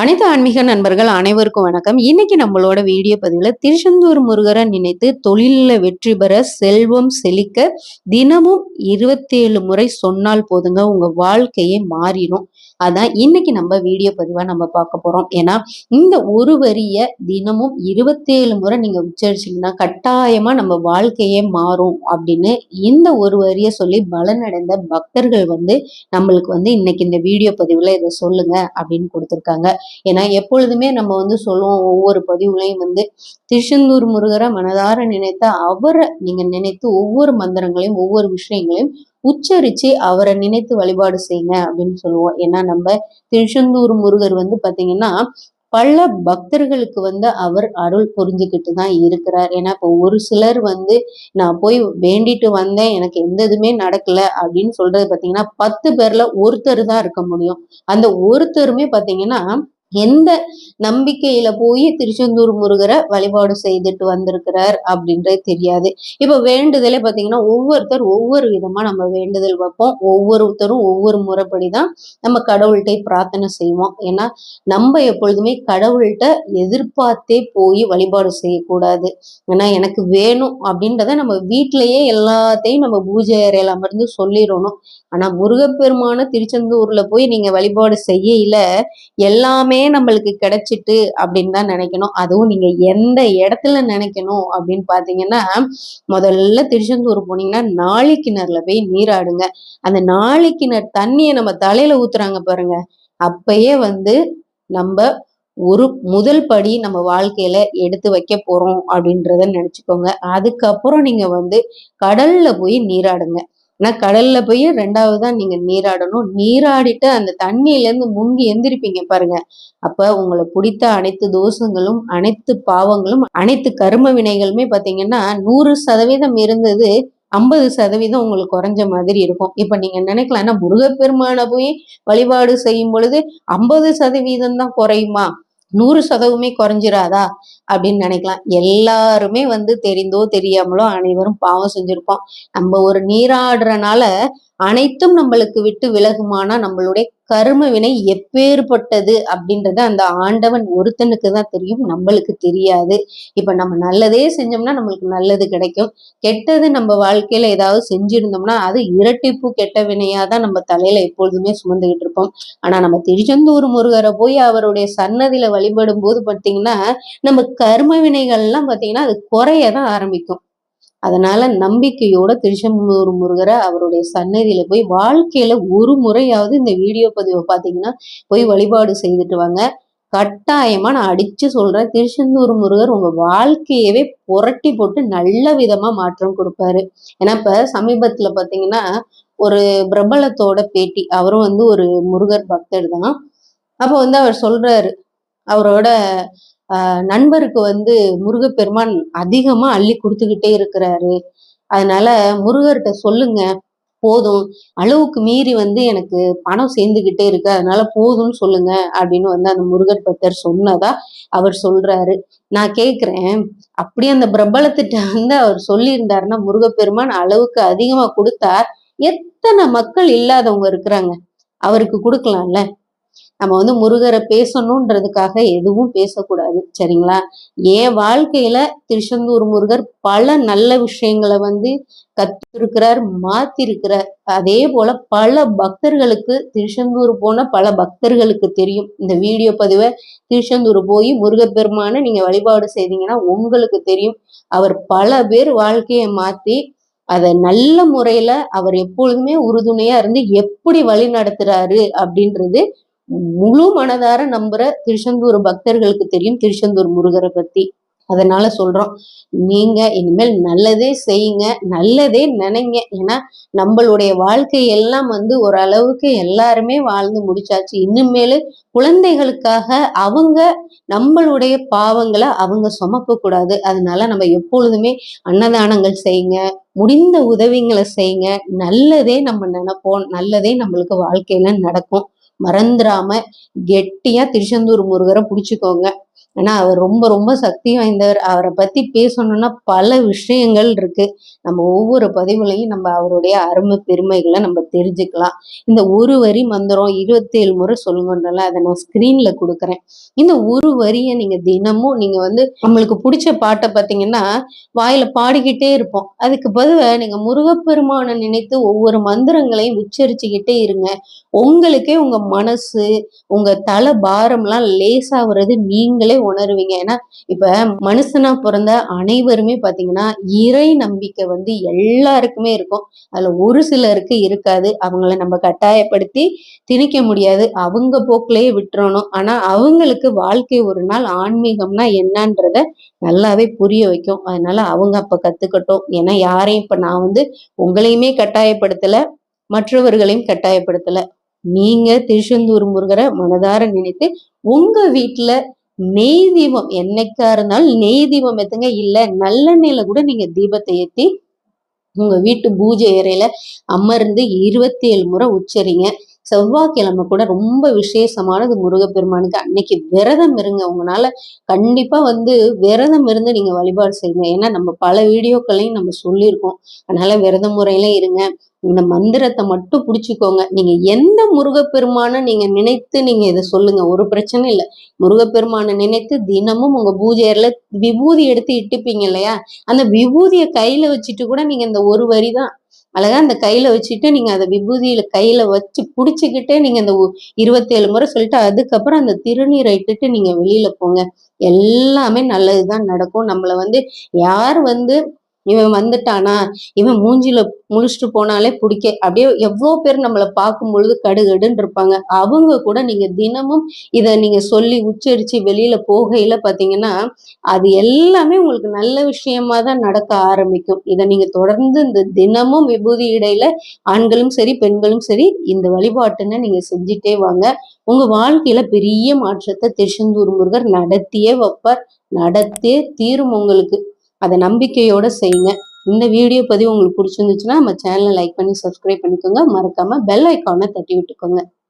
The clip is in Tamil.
அனைத்து ஆன்மீக நண்பர்கள் அனைவருக்கும் வணக்கம். இன்னைக்கு நம்மளோட வீடியோ பதிவில் திருச்செந்தூர் முருகரை நினைத்து தொழிலில் வெற்றி பெற செல்வம் செழிக்க தினமும் இருபத்தேழு முறை சொன்னால் போதுங்க உங்க வாழ்க்கையே மாறிடும். அதான் இன்னைக்கு நம்ம வீடியோ பதிவாக நம்ம பார்க்க போறோம். ஏன்னா இந்த ஒரு வரிய தினமும் இருபத்தேழு முறை நீங்க உச்சரிச்சீங்கன்னா கட்டாயமா நம்ம வாழ்க்கையே மாறும் அப்படின்னு இந்த ஒரு வரிய சொல்லி பலனடைந்த பக்தர்கள் வந்து நம்மளுக்கு வந்து இன்னைக்கு இந்த வீடியோ பதிவில் இதை சொல்லுங்க அப்படின்னு கொடுத்துருக்காங்க. ஏன்னா எப்பொழுதுமே நம்ம வந்து சொல்லுவோம் ஒவ்வொரு பதிவுலையும் வந்து திருச்செந்தூர் முருகரை மனதார நினைத்த அவரை நீங்க நினைத்து ஒவ்வொரு மந்திரங்களையும் ஒவ்வொரு விஷயங்களையும் உச்சரித்து அவரை நினைத்து வழிபாடு செய்யுங்க அப்படின்னு சொல்லுவோம். ஏன்னா நம்ம திருச்செந்தூர் முருகர் வந்து பாத்தீங்கன்னா பல பக்தர்களுக்கு வந்து அவர் அருள் புரிஞ்சுக்கிட்டு தான் இருக்கிறார். ஏன்னா இப்போ ஒரு சிலர் வந்து நான் போய் வேண்டிட்டு வந்தேன் எனக்கு எந்த இதுவுமே நடக்கல அப்படின்னு சொல்றது பார்த்தீங்கன்னா பத்து பேர்ல ஒருத்தர் தான் இருக்க முடியும். அந்த ஒருத்தருமே பார்த்தீங்கன்னா எந்த நம்பிக்கையில போய் திருச்செந்தூர் முருகரை வழிபாடு செய்துட்டு வந்திருக்கிறார் அப்படின்றது தெரியாது. இப்ப வேண்டுதலே பாத்தீங்கன்னா ஒவ்வொருத்தர் ஒவ்வொரு விதமா நம்ம வேண்டுதல் வைப்போம். ஒவ்வொருத்தரும் ஒவ்வொரு முறைப்படிதான் நம்ம கடவுள்கிட்ட பிரார்த்தனை செய்வோம். ஏன்னா நம்ம எப்பொழுதுமே கடவுள்கிட்ட எதிர்பார்த்தே போய் வழிபாடு செய்யக்கூடாது. ஏன்னா எனக்கு வேணும் அப்படின்றத நம்ம வீட்டிலேயே எல்லாத்தையும் நம்ம பூஜை அறையில அமர்ந்து சொல்லிடணும். ஆனா முருகப்பெருமான திருச்செந்தூர்ல போய் நீங்க வழிபாடு செய்யல எல்லாமே நம்மளுக்கு கிடைச்சிட்டு அப்படின்னு தான் நினைக்கணும். அதுவும் நீங்க எந்த இடத்துல நினைக்கணும் அப்படின்னு பாத்தீங்கன்னா முதல்ல திருச்செந்தூர் போனீங்கன்னா நாளை கிணறுல போய் நீராடுங்க. அந்த நாளை கிணறு தண்ணியை நம்ம தலையில ஊத்துறாங்க பாருங்க. அப்பயே வந்து நம்ம ஒரு முதல் படி நம்ம வாழ்க்கையில எடுத்து வைக்க போறோம் அப்படின்றத நினைச்சுக்கோங்க. அதுக்கப்புறம் நீங்க வந்து கடல்ல போய் நீராடுங்க. ஆனால் கடல்ல போய் ரெண்டாவது தான் நீங்க நீராடணும். நீராடிட்டு அந்த தண்ணியில இருந்து முங்கி எந்திரிப்பீங்க பாருங்க. அப்ப உங்களை பிடித்த அனைத்து தோஷங்களும் அனைத்து பாவங்களும் அனைத்து கரும வினைகளுமே பாத்தீங்கன்னா நூறு சதவீதம் இருந்தது ஐம்பது சதவீதம் உங்களுக்கு குறைஞ்ச மாதிரி இருக்கும். இப்ப நீங்க நினைக்கலாம் முருகப்பெருமான போய் வழிபாடு செய்யும் பொழுது ஐம்பது சதவீதம் தான் குறையுமா? நூறு சதவீதமே குறைஞ்சிராதா? அப்படின்னு நினைக்கலாம். எல்லாருமே வந்து தெரிந்தோ தெரியாமலோ அனைவரும் பாவம் செஞ்சிருப்போம். நம்ம ஒரு நீராடுறனால அனைத்தும் நம்மளுக்கு விட்டு விலகுமானா நம்மளுடைய கரும வினை எப்பேற்பட்டது அப்படின்றத அந்த ஆண்டவன் ஒருத்தனுக்கு தான் தெரியும் நம்மளுக்கு தெரியாது. இப்ப நம்ம நல்லதே செஞ்சோம்னா நம்மளுக்கு நல்லது கிடைக்கும். கெட்டது நம்ம வாழ்க்கையில ஏதாவது செஞ்சிருந்தோம்னா அது இரட்டிப்பு கெட்ட வினையா தான் நம்ம தலையில எப்பொழுதுமே சுமந்துகிட்டு இருப்போம். ஆனா நம்ம திருச்செந்தூர் முருகரை போய் அவருடைய சன்னதியில வழிபடும் போது பார்த்தீங்கன்னா நம்ம கர்ம வினைகள்லாம் பார்த்தீங்கன்னா அது குறையதான் ஆரம்பிக்கும். அதனால நம்பிக்கையோட திருச்செந்தூர் முருகரை அவருடைய சன்னதியில போய் வாழ்க்கையில ஒரு முறையாவது இந்த வீடியோ பதிவை பார்த்தீங்கன்னா போய் வழிபாடு செய்துட்டு வாங்க. கட்டாயமா நான் அடிச்சு சொல்றேன். திருச்செந்தூர் முருகர் உங்க வாழ்க்கையவே புரட்டி போட்டு நல்ல விதமா மாற்றம் கொடுப்பாரு. ஏன்னா இப்ப சமீபத்துல பாத்தீங்கன்னா ஒரு பிரபலத்தோட பேட்டி அவரும் வந்து ஒரு முருகர் பக்தர் தான். அப்போ வந்து அவர் சொல்றாரு அவரோட நண்பருக்கு வந்து முருகப்பெருமான் அதிகமா அள்ளி கொடுத்துக்கிட்டே இருக்கிறாரு. அதனால முருகர்கிட்ட சொல்லுங்க போதும். அளவுக்கு மீறி வந்து எனக்கு பணம் சேர்ந்துகிட்டே இருக்கு அதனால போதும்னு சொல்லுங்க அப்படின்னு வந்து அந்த முருகர் பக்தர் சொன்னதா அவர் சொல்றாரு. நான் கேக்குறேன் அப்படி அந்த பிரபலத்திட்ட வந்து அவர் சொல்லியிருந்தாருன்னா முருகப்பெருமான் அளவுக்கு அதிகமா கொடுத்தார். எத்தனை மக்கள் இல்லாதவங்க இருக்கிறாங்க. அவருக்கு கொடுக்கலாம்ல? நம்ம வந்து முருகரை பேசணுன்றதுக்காக எதுவும் பேசக்கூடாது சரிங்களா? என் வாழ்க்கையில திருச்செந்தூர் முருகர் பல நல்ல விஷயங்களை வந்து கத்திருக்கிறார் மாத்திருக்கிறார். அதே போல பல பக்தர்களுக்கு திருச்செந்தூர் போன பல பக்தர்களுக்கு தெரியும். இந்த வீடியோ பதிவை திருச்செந்தூர் போய் முருகப்பெருமான நீங்க வழிபாடு செய்தீங்கன்னா உங்களுக்கு தெரியும். அவர் பல பேர் வாழ்க்கையை மாத்தி அதை நல்ல முறையில அவர் எப்பொழுதுமே உறுதுணையா இருந்து எப்படி வழி நடத்துறாரு அப்படின்றது முழு மனதார நம்புற திருச்செந்தூர் பக்தர்களுக்கு தெரியும். திருச்செந்தூர் முருகரை பத்தி அதனால சொல்றோம். நீங்க இனிமேல் நல்லதே செய்யுங்க நல்லதே நினைங்க. ஏன்னா நம்மளுடைய வாழ்க்கை எல்லாம் வந்து ஓரளவுக்கு எல்லாருமே வாழ்ந்து முடிச்சாச்சு. இன்னுமேலு குழந்தைகளுக்காக அவங்க நம்மளுடைய பாவங்களை அவங்க சுமக்க கூடாது. அதனால நம்ம எப்பொழுதுமே அன்னதானங்கள் செய்யுங்க முடிந்த உதவிங்களை செய்யுங்க. நல்லதே நம்ம நினைப்போம். நல்லதே நம்மளுக்கு வாழ்க்கையில நடக்கும். மறந்துடாம கெட்டியா திருச்செந்தூர் முருகரை பிடிச்சிக்கோங்க. ஏன்னா அவர் ரொம்ப ரொம்ப சக்தி வாய்ந்தவர். அவரை பத்தி பேசணும்னா பல விஷயங்கள் இருக்கு. நம்ம ஒவ்வொரு பதிவுலையும் நம்ம அவருடைய அருமை பெருமைகளை நம்ம தெரிஞ்சுக்கலாம். இந்த ஒரு வரி மந்திரம் இருபத்தேழு முறை சொல்லுங்கன்றல அதை நான் ஸ்கிரீன்ல கொடுக்குறேன். இந்த ஒரு வரியை நீங்க தினமும் நீங்க வந்து நம்மளுக்கு பிடிச்ச பாட்டை பார்த்தீங்கன்னா வாயில பாடிக்கிட்டே இருப்போம். அதுக்கு பதிலாக நீங்க முருகப்பெருமானை நினைத்து ஒவ்வொரு மந்திரங்களையும் உச்சரிச்சுக்கிட்டே இருங்க. உங்களுக்கே உங்க மனசு உங்க தலை பாரம்லாம் லேசாகிறது நீங்களே உணர்வீங்க. ஏன்னா இப்ப மனுஷனா பிறந்த அனைவருமே பாத்தீங்கன்னா இறை நம்பிக்கை வந்து எல்லாருக்குமே இருக்கும். அதுல ஒரு சிலருக்கு இருக்காது. அவங்கள நம்ம கட்டாயப்படுத்தி திணிக்க முடியாது. அவங்க போக்கிலேயே விட்டுறணும். ஆனா அவங்களுக்கு வாழ்க்கை ஒரு நாள் ஆன்மீகம்னா என்னன்றத நல்லாவே புரிய வைக்கும். அதனால அவங்க அப்ப கத்துக்கட்டும். ஏன்னா யாரையும் இப்ப நான் வந்து உங்களையுமே கட்டாயப்படுத்தல மற்றவர்களையும் கட்டாயப்படுத்தல. நீங்க திருச்செந்தூர் முருகரை மனதார நினைத்து உங்க வீட்டுல நெய் தீபம். என்னைக்கா இருந்தாலும் நெய் தீபம் எத்துங்க இல்லை நல்லெண்ணெயில கூட நீங்க தீபத்தை ஏத்தி உங்க வீட்டு பூஜை அறையில அமர்ந்து இருபத்தி ஏழு முறை உச்சரிங்க. செவ்வாய்க்கிழமை கூட ரொம்ப விசேஷமானது முருகப்பெருமானுக்கு. அன்னைக்கு விரதம் இருங்க. உங்களால கண்டிப்பா வந்து விரதம் இருந்து நீங்க வழிபாடு செய்யுங்க. ஏன்னா நம்ம பல வீடியோக்களையும் நம்ம சொல்லியிருக்கோம். அதனால விரத முறையில இருங்க. இந்த மந்திரத்தை மட்டும் பிடிச்சிக்கோங்க. நீங்க எந்த முருகப்பெருமானை நீங்க நினைத்து நீங்க இதை சொல்லுங்க. ஒரு பிரச்சனை இல்லை. முருகப்பெருமானை நினைத்து தினமும் உங்க பூஜையில விபூதி எடுத்து இட்டுப்பீங்க இல்லையா? அந்த விபூதியை கையில வச்சுட்டு கூட நீங்க இந்த ஒரு வரி தான் அழகா அந்த கையில வச்சுட்டு நீங்க அதை விபூதியில கையில வச்சு புடிச்சுக்கிட்டே நீங்க அந்த இருபத்தேழு முறை சொல்லிட்டு அதுக்கப்புறம் அந்த திருநீரை இட்டுட்டு நீங்க வெளியில போங்க. எல்லாமே நல்லதுதான் நடக்கும். நம்மள வந்து யார் வந்து இவன் வந்துட்டானா? இவன் மூஞ்சில முழிச்சிட்டு போனாலே பிடிக்க. அப்படியே எவ்வளோ பேர் நம்மளை பார்க்கும் பொழுது கடுகடுன்னு இருப்பாங்க. அவங்க கூட நீங்க தினமும் இதை நீங்க சொல்லி உச்சரிச்சு வெளியில போகையில பாத்தீங்கன்னா அது எல்லாமே உங்களுக்கு நல்ல விஷயமா தான் நடக்க ஆரம்பிக்கும். இதை நீங்க தொடர்ந்து இந்த தினமும் விபூதி இடையில ஆண்களும் சரி பெண்களும் சரி இந்த வழிபாட்டுன்னு நீங்க செஞ்சுட்டே வாங்க. உங்க வாழ்க்கையில பெரிய மாற்றத்தை திருச்செந்தூர் முருகர் நடத்தியே வைப்பார். நடத்தே தீரும் உங்களுக்கு. அதை நம்பிக்கையோட செய்யுங்க. இந்த வீடியோ பதிவு உங்களுக்கு பிடிச்சிருந்துச்சுன்னா நம்ம சேனலை லைக் பண்ணி சப்ஸ்கிரைப் பண்ணிக்கோங்க. மறக்காம பெல் ஐக்கானை தட்டி விட்டுக்கோங்க.